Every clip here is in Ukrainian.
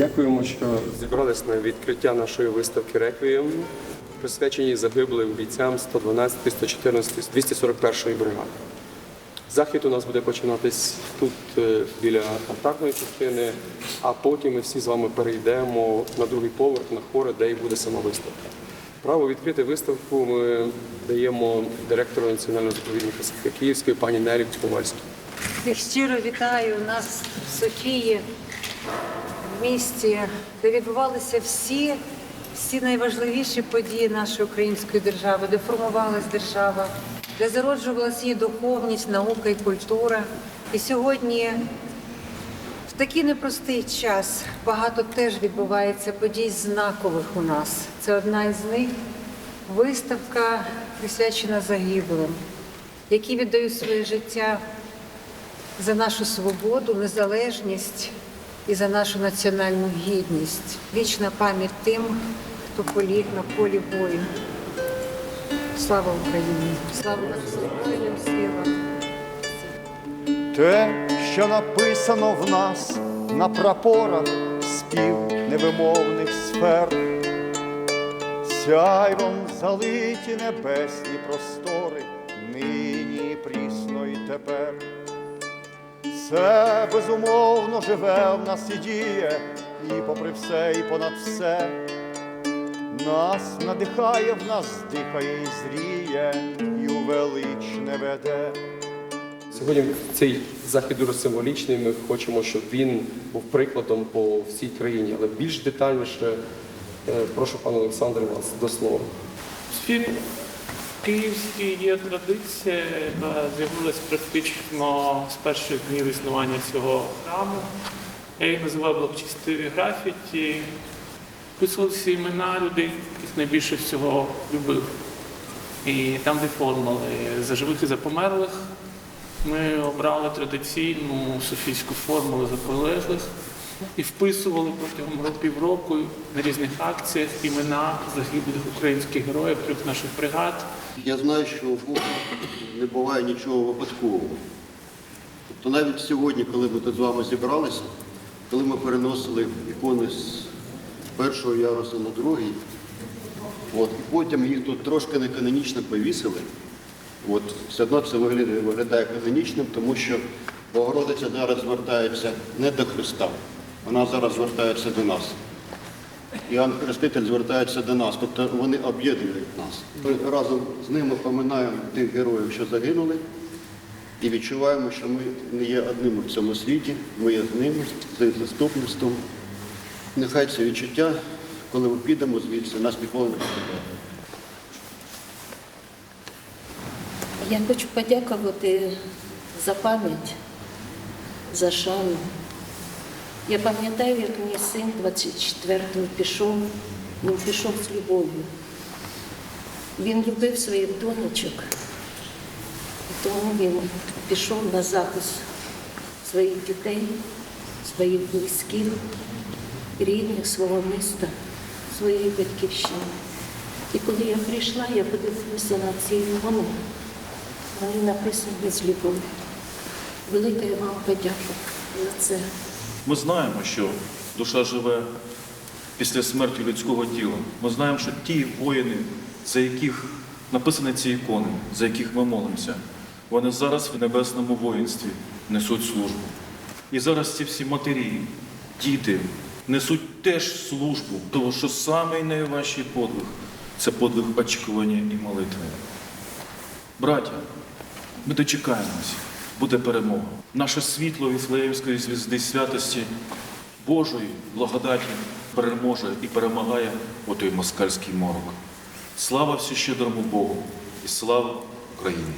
Дякуємо, що зібрались на відкриття нашої виставки Реквієм, присвяченій загиблим бійцям 112, 114, 241 бригади. Захід у нас буде починатись тут е, біля алтарної частини, а потім ми всі з вами перейдемо на другий поверх на хори, де і буде сама виставка. Право відкрити виставку ми даємо директору національного заповідника Київської пані Нелі Ковальській. Щиро вітаю нас в Софії, в місті, де відбувалися всі, всі найважливіші події нашої української держави, де формувалась держава, де зароджувалася її духовність, наука і культура. І сьогодні, в такий непростий час, багато теж відбувається подій знакових у нас. Це одна із них виставка, присвячена загиблим, які віддають своє життя за нашу свободу, незалежність і за нашу національну гідність. Вічна пам'ять тим, хто поліг на полі бою. Слава Україні! Слава Збройним силам! Те, що написано в нас на прапорах спів невимовних сфер, сяйвом залиті небесні простори, нині прісно і тепер. Це безумовно живе в нас і діє, і попри все, і понад все. Нас надихає, в нас дихає і зріє, і у величне веде. Сьогодні цей захід дуже символічний. Ми хочемо, щоб він був прикладом по всій країні, але більш детальніше е, прошу пане Олександре вас до слова. Світ київський є традиція, яка з'явилась практично з перших днів існування цього храму. Я її називаю блокчастиві графіті. Писувалися імена людей, яких найбільше всього любив. І там, де формули за живих і за померлих, ми обрали традиційну софійську формулу за полеглих і вписували протягом півроку на різних акціях імена загиблих українських героїв трьох наших бригад. Я знаю, що Бога не буває нічого випадкового. Тобто навіть сьогодні, коли ми тут з вами зібралися, коли ми переносили ікони з першого ярусу на другий, от, і потім їх тут трошки не канонічно повісили, от, все одно це виглядає канонічним, тому що Богородиця зараз звертається не до Христа, вона зараз звертається до нас. Іоанн Хреститель звертається до нас, тобто вони об'єднують нас. Ми разом з ними пам'ятаємо тих героїв, що загинули, і відчуваємо, що ми не є одними в цьому світі, ми є з ними, з їх заступництвом. Нехай це відчуття, коли ми підемо звідси, нас ніколи не покидає. Я хочу подякувати за пам'ять, за шану. Я пам'ятаю, як мій син 24-го пішов, він пішов з любов'ю. Він любив своїх донечок, і тому він пішов на захист своїх дітей, своїх близьких, рідних, свого міста, своєї батьківщини. І коли я прийшла, я подивилася на ці ікони. Вони написані з любов'ю. Велика я вам подяка за це. Ми знаємо, що душа живе після смерті людського тіла. Ми знаємо, що ті воїни, за яких написані ці ікони, за яких ми молимося, вони зараз в небесному воїнстві несуть службу. І зараз ці всі матері, діти несуть теж службу, тому що самий найважчий подвиг це подвиг очікування і молитви. Браття, ми дочекаємося, буде перемога. Наше світло Віфлеємської звізди святості Божої благодаті переможе і перемагає отой москальський морок. Слава всещедрому Богу і слава Україні!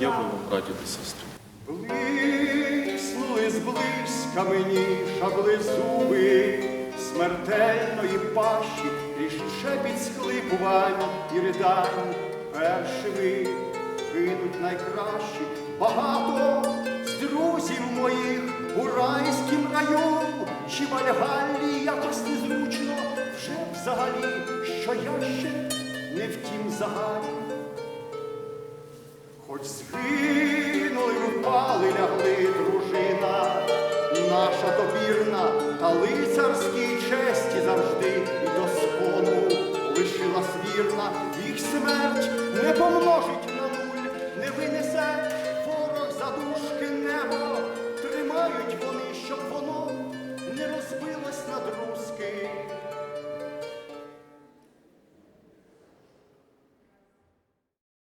Дякую вам, браті та сестри. Блиснули зблизька мені шабли зуби смертельної пащі, і шепіт схлипувань і ридань. Першими гинуть найкращі, багато з друзів моїх у райськім раю, чи Вальгаллі якось незручно, вже взагалі, що я ще не в тім загалі. Хоч згинули, впали, лягли дружина, наша добірна на лицарській честі завжди і до скону лишилась вірна, їх смерть не помножить